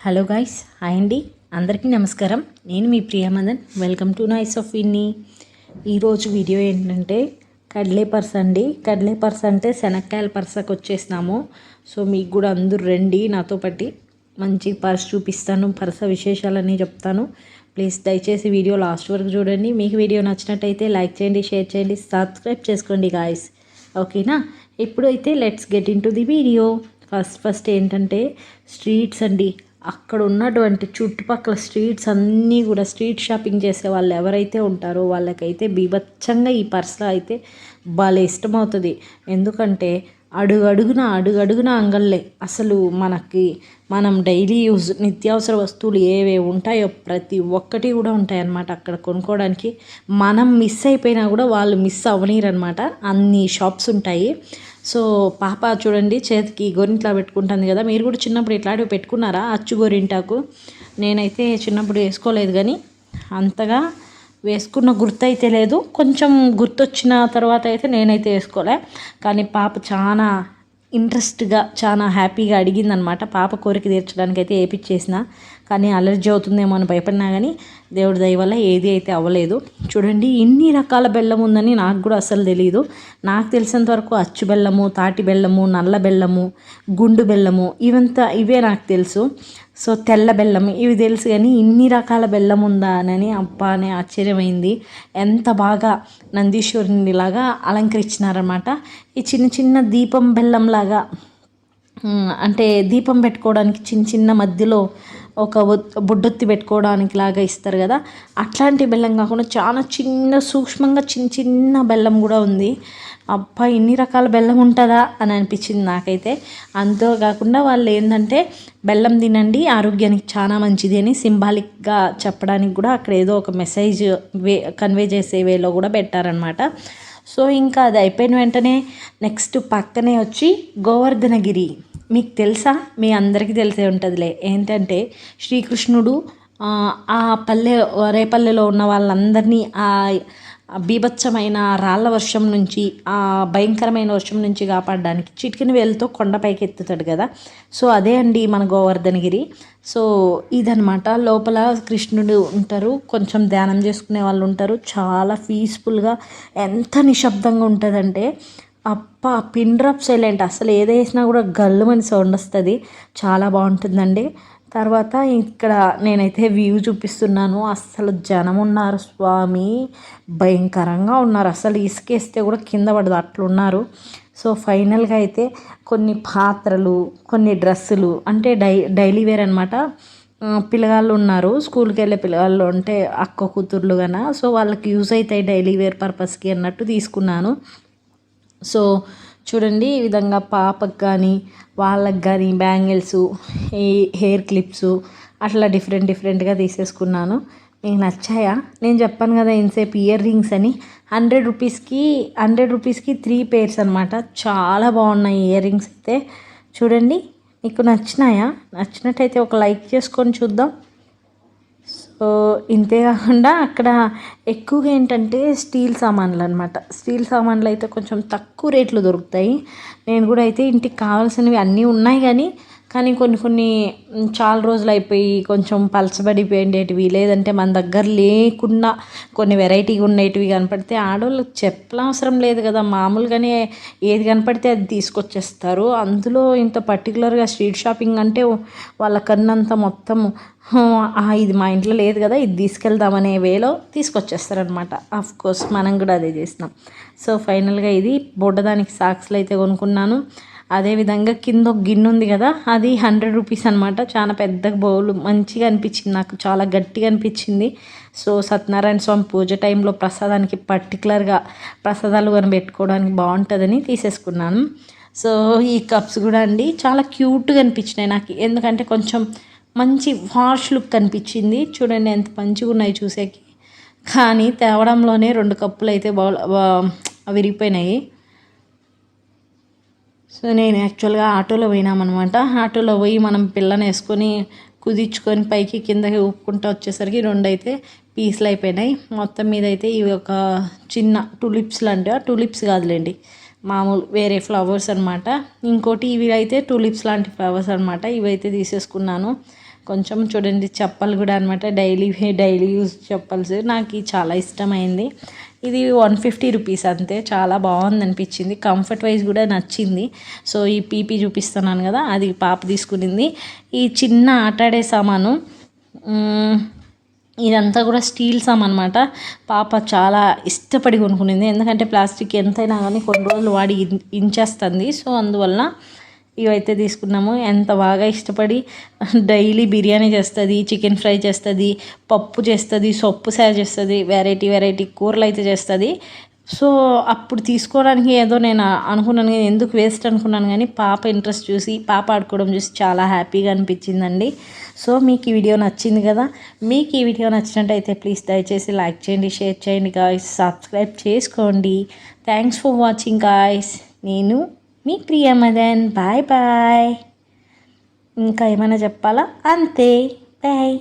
Hello guys hi అండి. అందరికీ నమస్కారం. నేను మీ Priyamadan. Welcome to nice of ఇన్ని ఈరోజు వీడియో ఏంటంటే కడ్లే పర్స్ అండి. కడ్లే పర్స్ అంటే శనక్కాయల పర్సకు వచ్చేసినాము. సో మీకు కూడా అందరూ రండి. నాతో పాటి మంచి పర్స్ చూపిస్తాను. పర్స విశేషాలన్నీ చెప్తాను. ప్లీజ్ దయచేసి వీడియో లాస్ట్ వరకు చూడండి. మీకు వీడియో నచ్చినట్టయితే లైక్ చేయండి షేర్ చేయండి సబ్స్క్రైబ్ చేసుకోండి గాయస్ ఓకేనా ఇప్పుడైతే let's get into the video first first ఏంటంటే స్ట్రీట్స్ అండి. అక్కడ ఉన్నటువంటి చుట్టుపక్కల స్ట్రీట్స్ అన్నీ కూడా స్ట్రీట్ షాపింగ్ చేసే వాళ్ళు ఎవరైతే ఉంటారో వాళ్ళకైతే బీభత్సంగా ఈ పర్స్లో అయితే భలే ఇష్టమవుతుంది. ఎందుకంటే అడుగడుగున అడుగడుగున అంగళ్ళే. అసలు మనకి మనం డైలీ యూజ్ నిత్యావసర వస్తువులు ఏవే ఉంటాయో ప్రతి ఒక్కటి కూడా ఉంటాయన్నమాట అక్కడ కొనుక్కోవడానికి. మనం మిస్ అయిపోయినా కూడా వాళ్ళు మిస్ అవ్వనీరనమాట అన్ని షాప్స్ ఉంటాయి. సో పాప చూడండి చేతికి గోరింట్లా పెట్టుకుంటుంది కదా. మీరు కూడా చిన్నప్పుడు ఇట్లాంటివి పెట్టుకున్నారా? అచ్చు గోరింటాకు. నేనైతే చిన్నప్పుడు వేసుకోలేదు కానీ అంతగా వేసుకున్న గుర్తైతే లేదు. కొంచెం గుర్తొచ్చిన తర్వాత అయితే నేనైతే వేసుకోలే. కానీ పాప చాలా ఇంట్రెస్ట్గా చాలా హ్యాపీగా అడిగిందనమాట. పాప కోరిక తీర్చడానికి అయితే వేపించేసిన కానీ అలర్జీ అవుతుందేమో అని భయపడినా కానీ దేవుడి దయ వల్ల ఏది అయితే అవ్వలేదు. చూడండి ఇన్ని రకాల బెల్లం ఉందని నాకు కూడా అసలు తెలియదు నాకు తెలిసినంత వరకు అచ్చు బెల్లము తాటి బెల్లము నల్ల బెల్లము గుండు బెల్లము ఇవంతా ఇవే నాకు తెలుసు. సో తెల్ల బెల్లం ఇవి తెలుసు కానీ ఇన్ని రకాల బెల్లం ఉందా అని అబ్బా అనే ఆశ్చర్యమైంది. ఎంత బాగా నందీశ్వరుని లాగా అలంకరించినారనమాట ఈ చిన్న చిన్న దీపం బెల్లంలాగా అంటే దీపం పెట్టుకోవడానికి చిన్న చిన్న మధ్యలో ఒక బుడ్డొత్తి పెట్టుకోవడానికి లాగా ఇస్తారు కదా. అట్లాంటి బెల్లం కాకుండా చాలా చిన్న సూక్ష్మంగా చిన్న చిన్న బెల్లం కూడా ఉంది. అబ్బా ఇన్ని రకాల బెల్లం ఉంటుందా అని అనిపించింది నాకైతే. అంతేకాకుండా వాళ్ళు ఏంటంటే బెల్లం తినండి ఆరోగ్యానికి చాలా మంచిది అని సింబాలిక్గా చెప్పడానికి కూడా అక్కడ ఏదో ఒక మెసేజ్ వే కన్వే చేసే వేలో కూడా పెట్టారనమాట. సో ఇంకా అది అయిపోయిన వెంటనే నెక్స్ట్ పక్కనే వచ్చి గోవర్ధనగిరి. మీకు తెలుసా? మీ అందరికీ తెలిసే ఉంటుందిలే. ఏంటంటే శ్రీకృష్ణుడు ఆ పల్లె రేపల్లెలో ఉన్న వాళ్ళందరినీ ఆ బీభత్సమైన రాళ్ళ వర్షం నుంచి ఆ భయంకరమైన వర్షం నుంచి కాపాడడానికి చిటికిన వేలుతో కొండపైకి ఎత్తుతాడు కదా. సో అదే అండి మన గోవర్ధనగిరి. సో ఇదనమాట లోపల కృష్ణుడు ఉంటారు. కొంచెం ధ్యానం చేసుకునే వాళ్ళు ఉంటారు. చాలా పీస్ఫుల్గా ఎంత నిశ్శబ్దంగా ఉంటుందంటే అప్ప పిన్ డ్రాప్ సైలెంట్ అసలు ఏది వేసినా కూడా గల్లుమని సౌండ్ వస్తుంది. చాలా బాగుంటుందండి. తర్వాత ఇక్కడ నేనైతే వ్యూ చూపిస్తున్నాను. అస్సలు జనం ఉన్నారు స్వామి. భయంకరంగా ఉన్నారు. అసలు ఇసుకేస్తే కూడా కింద పడదు. అట్లున్నారు. సో ఫైనల్గా అయితే కొన్ని పాత్రలు కొన్ని డ్రెస్సులు అంటే డై డైలీ వేర్ అనమాట పిల్లగాళ్ళు ఉన్నారు. స్కూల్కి వెళ్ళే పిల్లగాళ్ళు అంటే అక్క కూతుర్లు కన్నా సో వాళ్ళకి యూజ్ అవుతాయి డైలీ వేర్ పర్పస్కి అన్నట్టు తీసుకున్నాను. సో చూడండి ఈ విధంగా పాపకు కానీ వాళ్ళకి కానీ బ్యాంగిల్స్ ఈ హెయిర్ క్లిప్స్ అట్లా డిఫరెంట్ డిఫరెంట్గా తీసేసుకున్నాను. మీకు నచ్చాయా? నేను చెప్పాను కదా ఇంతసేపు ఇయర్ రింగ్స్ అని. హండ్రెడ్ రూపీస్కి హండ్రెడ్ రూపీస్కి త్రీ పేర్స్ అనమాట చాలా బాగున్నాయి ఇయర్ రింగ్స్ అయితే. చూడండి మీకు నచ్చినాయా? నచ్చినట్టయితే ఒక లైక్ చేసుకొని చూద్దాం. ఇంతే కాకుండా అక్కడ ఎక్కువగా ఏంటంటే స్టీల్ సామాన్లు అనమాట స్టీల్ సామాన్లు అయితే కొంచెం తక్కువ రేట్లు దొరుకుతాయి. నేను కూడా అయితే ఇంటికి కావాల్సినవి అన్నీ ఉన్నాయి కానీ కానీ కొన్ని కొన్ని చాలా రోజులు అయిపోయి కొంచెం పలచబడిపోయేటివి లేదంటే మన దగ్గర లేకుండా కొన్ని వెరైటీగా ఉండేటివి కనపడితే ఆడవాళ్ళకి చెప్పనవసరం లేదు కదా. మామూలుగానే ఏది కనపడితే అది తీసుకొచ్చేస్తారు. అందులో ఇంత పర్టికులర్గా స్ట్రీట్ షాపింగ్ అంటే వాళ్ళ కన్నంత మొత్తం ఇది మా ఇంట్లో లేదు కదా ఇది తీసుకెళ్దామనే వేలో తీసుకొచ్చేస్తారనమాట. ఆఫ్ కోర్స్ మనం కూడా అదే చేసినాం. సో ఫైనల్గా ఇది బుడ్డదానికి సాక్స్లు అయితే కొనుక్కున్నాను. అదేవిధంగా కింద ఒక గిన్నె ఉంది కదా అది హండ్రెడ్ రూపీస్ అనమాట చాలా పెద్ద బౌల్ మంచిగా అనిపించింది నాకు చాలా గట్టిగా అనిపించింది. సో సత్యనారాయణ స్వామి పూజ టైంలో ప్రసాదానికి పర్టికులర్గా ప్రసాదాలు కొని పెట్టుకోవడానికి బాగుంటుందని తీసేసుకున్నాను. సో ఈ కప్స్ కూడా అండి చాలా క్యూట్గా అనిపించినాయి నాకు. ఎందుకంటే కొంచెం మంచి వాష్ లుక్ కనిపించింది చూడండి ఎంత మంచిగా ఉన్నాయి చూసేకి. కానీ తేవడంలోనే రెండు కప్పులు అయితే బౌల్ విరిగిపోయినాయి. సో నేను యాక్చువల్గా ఆటోలో పోయినామన్నమాట. ఆటోలో పోయి మనం పిల్లని వేసుకొని కుదించుకొని పైకి కిందకి ఊపుకుంటూ వచ్చేసరికి రెండు అయితే పీసులు అయిపోయినాయి. మొత్తం మీద అయితే ఇవి ఒక చిన్న టులిప్స్ లాంటివి. టులిప్స్ కాదులేండి మామూలు వేరే ఫ్లవర్స్ అనమాట ఇంకోటి ఇవి అయితే టులిప్స్ లాంటి ఫ్లవర్స్ అనమాట ఇవైతే తీసేసుకున్నాను. కొంచెం చూడండి చెప్పలు కూడా అనమాట డైలీ డైలీ యూజ్ చెప్పల్స్. నాకు చాలా ఇష్టమైంది. ఇది వన్ ఫిఫ్టీ రూపీస్ అంతే. చాలా బాగుంది అనిపించింది. కంఫర్ట్ వైజ్ కూడా నచ్చింది. సో ఈ పీపీ చూపిస్తున్నాను కదా అది పాప తీసుకునింది. ఈ చిన్న ఆటాడే సామాను ఇదంతా కూడా స్టీల్ సామ్ అనమాట పాప చాలా ఇష్టపడి కొనుక్కునింది. ఎందుకంటే ప్లాస్టిక్ ఎంతైనా కానీ కొన్ని రోజులు వాడి ఇంచేస్తుంది. సో అందువల్ల ఇవైతే తీసుకున్నాము. ఎంత బాగా ఇష్టపడి డైలీ బిర్యానీ చేస్తుంది చికెన్ ఫ్రై చేస్తుంది పప్పు చేస్తుంది సొప్పు సార్ చేస్తుంది వెరైటీ వెరైటీ కూరలు అయితే చేస్తుంది. సో అప్పుడు తీసుకోవడానికి ఏదో నేను అనుకున్నాను కానీ ఎందుకు వేస్ట్ అనుకున్నాను కానీ పాప ఇంట్రెస్ట్ చూసి పాప ఆడుకోవడం చూసి చాలా హ్యాపీగా అనిపించిందండి. సో మీకు ఈ వీడియో నచ్చింది కదా మీకు ఈ వీడియో నచ్చినట్టయితే ప్లీజ్ దయచేసి లైక్ చేయండి షేర్ చేయండి గాయస్ సబ్స్క్రైబ్ చేసుకోండి. థ్యాంక్స్ ఫర్ వాచింగ్ గాయస్ నేను మీ ప్రియ మదన్. Bye bye. ఇంకా ఏమైనా చెప్పాలా? అంతే. బాయ్.